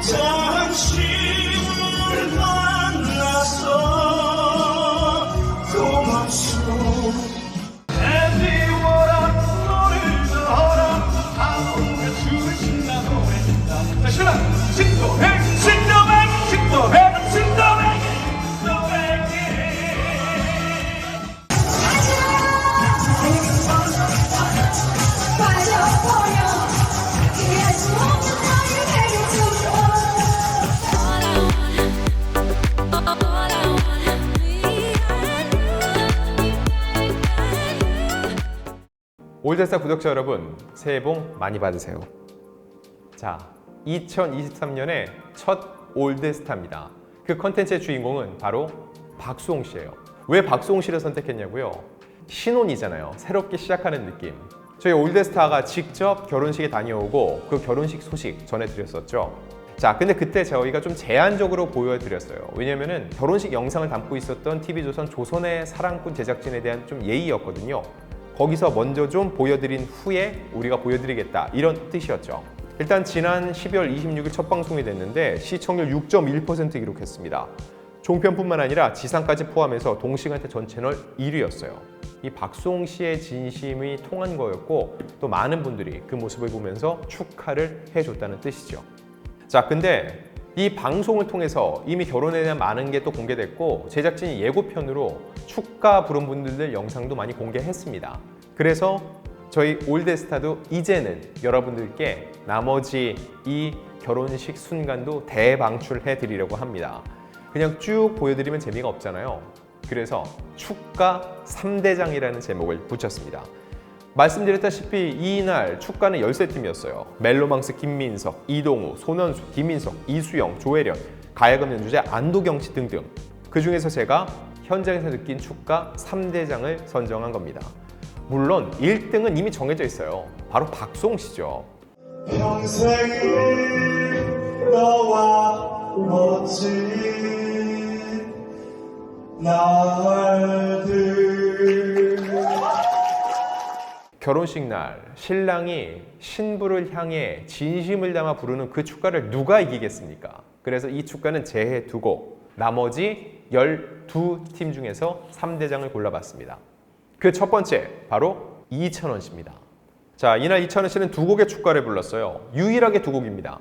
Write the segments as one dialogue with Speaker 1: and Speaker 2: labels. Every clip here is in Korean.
Speaker 1: 당
Speaker 2: 올드스타 구독자 여러분, 새해 복 많이 받으세요. 자, 2023년의 첫 올드스타입니다. 그 컨텐츠의 주인공은 바로 박수홍 씨예요. 왜 박수홍 씨를 선택했냐고요? 신혼이잖아요. 새롭게 시작하는 느낌. 저희 올드스타가 직접 결혼식에 다녀오고 그 결혼식 소식 전해드렸었죠. 자, 근데 그때 저희가 좀 제한적으로 보여드렸어요. 왜냐면은 결혼식 영상을 담고 있었던 TV조선 조선의 사랑꾼 제작진에 대한 좀 예의였거든요. 거기서 먼저 좀 보여드린 후에 우리가 보여드리겠다 이런 뜻이었죠. 일단 지난 12월 26일 첫 방송이 됐는데 시청률 6.1% 기록했습니다. 종편뿐만 아니라 지상까지 포함해서 동시간대 전 채널 1위였어요. 이 박수홍 씨의 진심이 통한 거였고 또 많은 분들이 그 모습을 보면서 축하를 해줬다는 뜻이죠. 자, 근데 이 방송을 통해서 이미 결혼에 대한 많은 게 또 공개됐고 제작진이 예고편으로 축가 부른 분들들 영상도 많이 공개했습니다. 그래서 저희 올드스타도 이제는 여러분들께 나머지 이 결혼식 순간도 대방출해 드리려고 합니다. 그냥 쭉 보여드리면 재미가 없잖아요. 그래서 축가 3대장이라는 제목을 붙였습니다. 말씀드렸다시피 이날 축가는 13팀이었어요. 멜로망스 김민석, 이동우, 손원수, 김민석, 이수영, 조혜련, 가야금 연주자 안도경 씨 등등. 그 중에서 제가 현장에서 느낀 축가 3대장을 선정한 겁니다. 물론 1등은 이미 정해져 있어요. 바로 박송 씨죠.
Speaker 1: 평생을 너와 멋진 날들
Speaker 2: 결혼식 날 신랑이 신부를 향해 진심을 담아 부르는 그 축가를 누가 이기겠습니까? 그래서 이 축가는 제해 두고 나머지 12팀 중에서 3대장을 골라봤습니다. 그 첫 번째 바로 이찬원 씨입니다. 자, 이날 이찬원 씨는 두 곡의 축가를 불렀어요. 유일하게 두 곡입니다.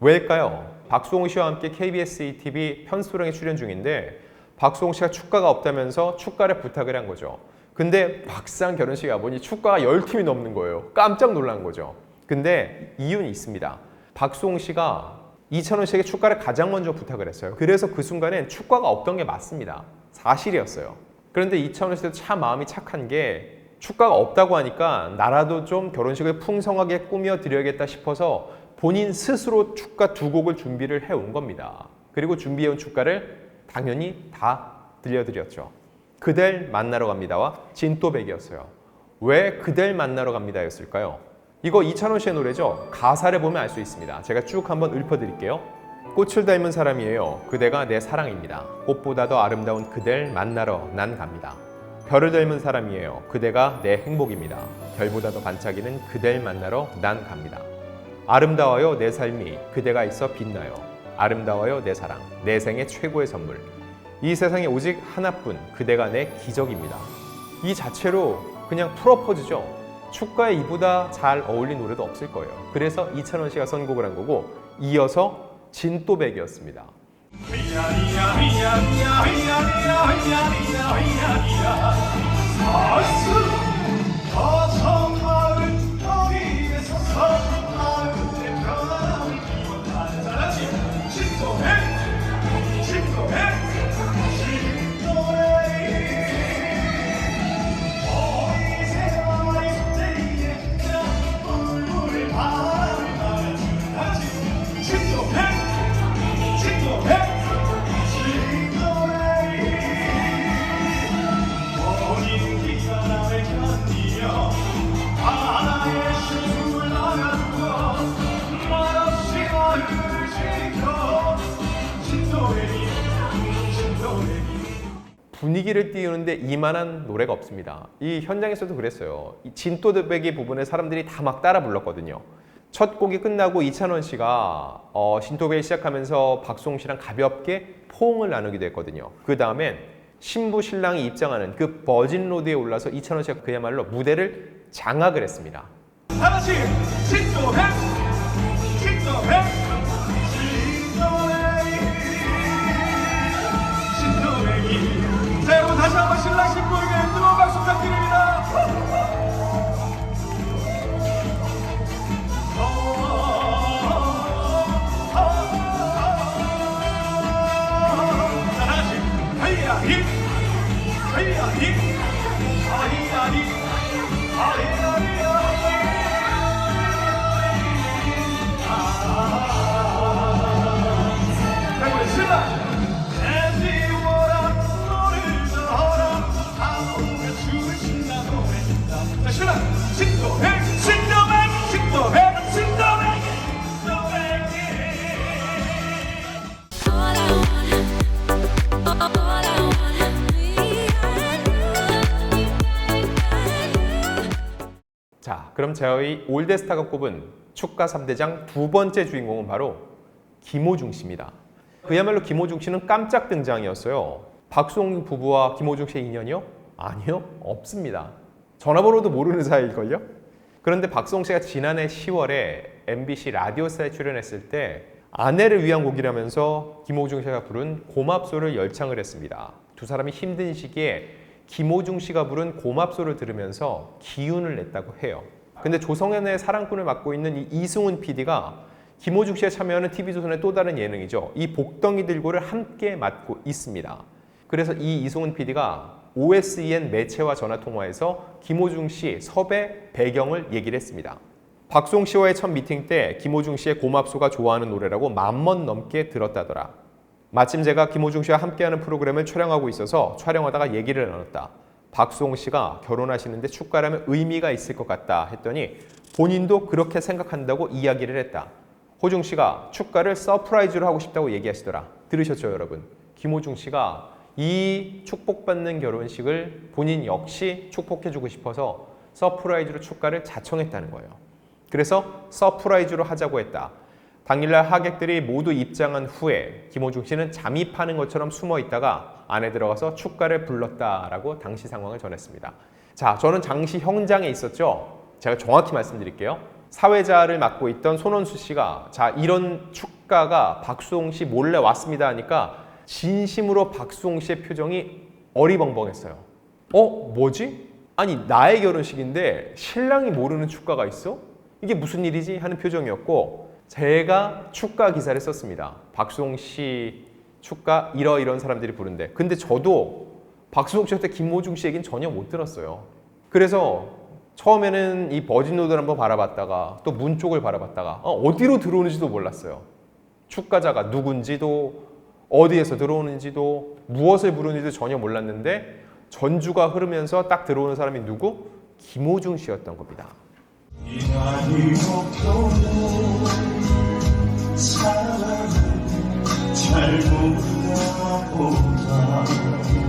Speaker 2: 왜일까요? 박수홍 씨와 함께 KBS ETV 편수랑에 출연 중인데 박수홍 씨가 축가가 없다면서 축가를 부탁을 한 거죠. 근데 막상 결혼식에 와보니 축가가 10팀이 넘는 거예요. 깜짝 놀란 거죠. 근데 이유는 있습니다. 박수홍 씨가 이찬원 씨에게 축가를 가장 먼저 부탁을 했어요. 그래서 그 순간엔 축가가 없던 게 맞습니다. 사실이었어요. 그런데 이찬원 씨도 참 마음이 착한 게 축가가 없다고 하니까 나라도 좀 결혼식을 풍성하게 꾸며 드려야겠다 싶어서 본인 스스로 축가 두 곡을 준비를 해온 겁니다. 그리고 준비해온 축가를 당연히 다 들려드렸죠. 그댈 만나러 갑니다와 진또백이었어요. 왜 그댈 만나러 갑니다였을까요? 이거 이찬원 씨의 노래죠. 가사를 보면 알 수 있습니다. 제가 쭉 한번 읊어드릴게요. 꽃을 닮은 사람이에요. 그대가 내 사랑입니다. 꽃보다 더 아름다운 그댈 만나러 난 갑니다. 별을 닮은 사람이에요. 그대가 내 행복입니다. 별보다 더 반짝이는 그댈 만나러 난 갑니다. 아름다워요 내 삶이 그대가 있어 빛나요. 아름다워요 내 사랑 내 생의 최고의 선물. 이 세상에 오직 하나뿐 그대가 내 기적입니다. 이 자체로 그냥 프로포즈죠. 축가에 이보다 잘 어울린 노래도 없을 거예요. 그래서 이찬원 씨가 선곡을 한 거고 이어서 진또백이었습니다. 분위기를 띄우는데 이만한 노래가 없습니다. 이 현장에서도 그랬어요. 이 진또드백의 부분을 사람들이 다 막 따라 불렀거든요. 첫 곡이 끝나고 이찬원 씨가 어, 신토베이 시작하면서 박수홍 씨랑 가볍게 포옹을 나누기도 했거든요. 그 다음엔 신부 신랑이 입장하는 그 버진 로드에 올라서 이찬원 씨가 그야말로 무대를 장악을 했습니다.
Speaker 3: 다 같이 신도해 신도해 힘 하이야 힘 자, 우리 신랑 신랑 신도해
Speaker 2: 그럼 저희 올데스타가 꼽은 축가 3대장 두 번째 주인공은 바로 김호중 씨입니다. 그야말로 김호중 씨는 깜짝 등장이었어요. 박수홍 부부와 김호중 씨의 인연이요? 아니요, 없습니다. 전화번호도 모르는 사이일걸요? 그런데 박수홍 씨가 지난해 10월에 MBC 라디오스타에 출연했을 때 아내를 위한 곡이라면서 김호중 씨가 부른 고맙소를 열창을 했습니다. 두 사람이 힘든 시기에 김호중 씨가 부른 고맙소를 들으면서 기운을 냈다고 해요. 근데 조성현의 사랑꾼을 맡고 있는 이 이승훈 PD가 김호중 씨가 참여하는 TV조선의 또 다른 예능이죠. 이 복덩이 들고를 함께 맡고 있습니다. 그래서 이 이승훈 PD가 OSEN 매체와 전화 통화에서 김호중 씨 섭외 배경을 얘기를 했습니다. 박송 씨와의 첫 미팅 때 김호중 씨의 고맙소가 좋아하는 노래라고 만 번 넘게 들었다더라. 마침 제가 김호중 씨와 함께하는 프로그램을 촬영하고 있어서 촬영하다가 얘기를 나눴다. 박수홍 씨가 결혼하시는데 축가라면 의미가 있을 것 같다 했더니 본인도 그렇게 생각한다고 이야기를 했다. 호중 씨가 축가를 서프라이즈로 하고 싶다고 얘기하시더라. 들으셨죠, 여러분? 김호중 씨가 이 축복받는 결혼식을 본인 역시 축복해주고 싶어서 서프라이즈로 축가를 자청했다는 거예요. 그래서 서프라이즈로 하자고 했다. 당일날 하객들이 모두 입장한 후에 김호중 씨는 잠입하는 것처럼 숨어 있다가 안에 들어가서 축가를 불렀다라고 당시 상황을 전했습니다. 자, 저는 당시 현장에 있었죠. 제가 정확히 말씀드릴게요. 사회자를 맡고 있던 손원수 씨가 자 이런 축가가 박수홍 씨 몰래 왔습니다 하니까 진심으로 박수홍 씨의 표정이 어리벙벙했어요. 어 뭐지? 아니 나의 결혼식인데 신랑이 모르는 축가가 있어? 이게 무슨 일이지? 하는 표정이었고 제가 축가 기사를 썼습니다. 박수홍 씨 축가 이러 이런 사람들이 부른데 근데 저도 박수홍 씨한테 김호중 씨 얘기는 전혀 못 들었어요. 그래서 처음에는 이 버진로드를 한번 바라봤다가 또 문 쪽을 바라봤다가 어, 어디로 들어오는지도 몰랐어요. 축가자가 누군지도 어디에서 들어오는지도 무엇을 부르는지도 전혀 몰랐는데 전주가 흐르면서 딱 들어오는 사람이 누구? 김호중 씨였던 겁니다.
Speaker 1: 잘못 보다 사랑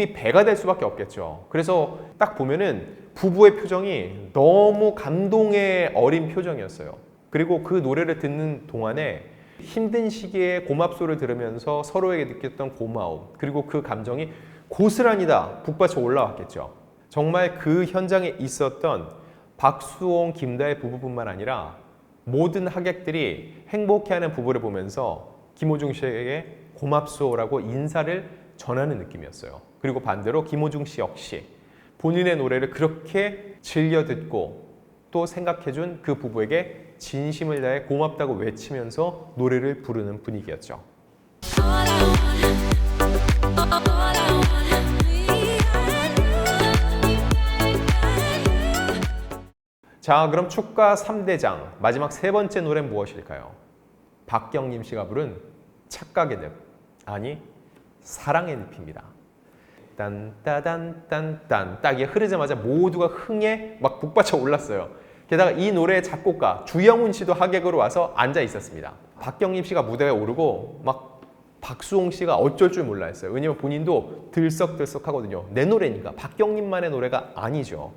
Speaker 2: 기쁨이 배가 될 수밖에 없겠죠. 그래서 딱 보면은 부부의 표정이 너무 감동의 어린 표정이었어요. 그리고 그 노래를 듣는 동안에 힘든 시기에 고맙소를 들으면서 서로에게 느꼈던 고마움 그리고 그 감정이 고스란히 다 북받쳐 올라왔겠죠. 정말 그 현장에 있었던 박수홍, 김다혜 부부뿐만 아니라 모든 하객들이 행복해하는 부부를 보면서 김호중 씨에게 고맙소라고 인사를 전하는 느낌이었어요. 그리고 반대로 김호중 씨 역시 본인의 노래를 그렇게 즐겨 듣고 또 생각해준 그 부부에게 진심을 다해 고맙다고 외치면서 노래를 부르는 분위기였죠. 자, 그럼 축가 3대장 마지막 세 번째 노래 무엇일까요? 박경림 씨가 부른 착각의 늪 아니 사랑의 늪입니다. 딴따단딴딴 딱 이게 흐르자마자 모두가 흥에 막 북받쳐 올랐어요. 게다가 이 노래의 작곡가 주영훈 씨도 하객으로 와서 앉아 있었습니다. 박경림 씨가 무대에 오르고 막 박수홍 씨가 어쩔 줄 몰라 했어요. 왜냐면 본인도 들썩들썩 하거든요. 내 노래니까 박경림만의 노래가 아니죠.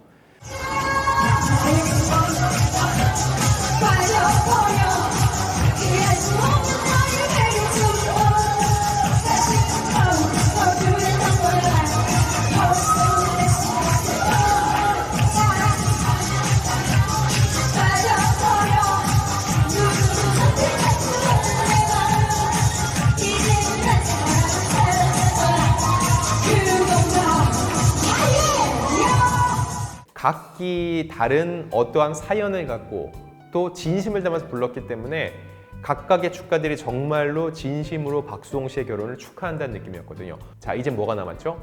Speaker 2: 각기 다른 어떠한 사연을 갖고 또 진심을 담아서 불렀기 때문에 각각의 축가들이 정말로 진심으로 박수홍 씨의 결혼을 축하한다는 느낌이었거든요. 자, 이제 뭐가 남았죠?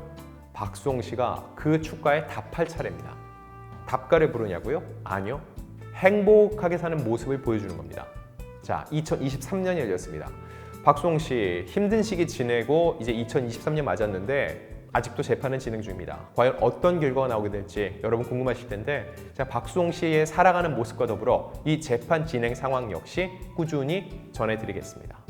Speaker 2: 박수홍 씨가 그 축가에 답할 차례입니다. 답가를 부르냐고요? 아니요. 행복하게 사는 모습을 보여주는 겁니다. 자, 2023년이 열렸습니다. 박수홍 씨 힘든 시기 지내고 이제 2023년 맞았는데 아직도 재판은 진행 중입니다. 과연 어떤 결과가 나오게 될지 여러분 궁금하실 텐데 자, 박수홍 씨의 살아가는 모습과 더불어 이 재판 진행 상황 역시 꾸준히 전해드리겠습니다.